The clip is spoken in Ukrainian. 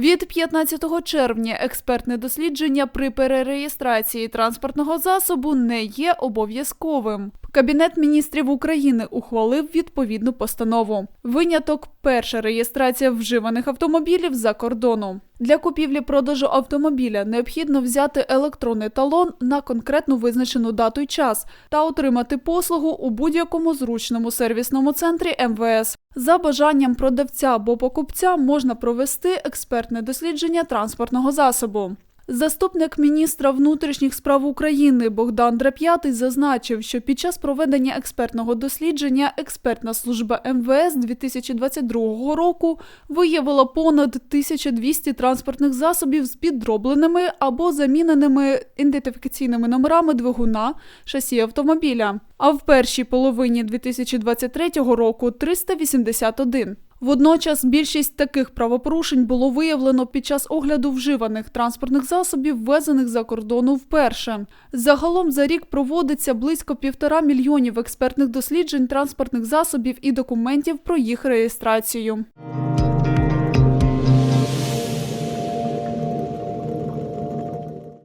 Від 15 червня експертне дослідження при перереєстрації транспортного засобу не є обов'язковим. Кабінет міністрів України ухвалив відповідну постанову. Виняток перша реєстрація вживаних автомобілів за кордону. Для купівлі-продажу автомобіля необхідно взяти електронний талон на конкретну визначену дату й час та отримати послугу у будь-якому зручному сервісному центрі МВС. За бажанням продавця або покупця можна провести експертне дослідження транспортного засобу. Заступник міністра внутрішніх справ України Богдан Драп'ятий зазначив, що під час проведення експертного дослідження експертна служба МВС 2022 року виявила понад 1200 транспортних засобів з підробленими або заміненими ідентифікаційними номерами двигуна шасі автомобіля. А в першій половині 2023 року 381. Водночас більшість таких правопорушень було виявлено під час огляду вживаних транспортних засобів, ввезених за кордону вперше. Загалом за рік проводиться близько півтора мільйонів експертних досліджень транспортних засобів і документів про їх реєстрацію.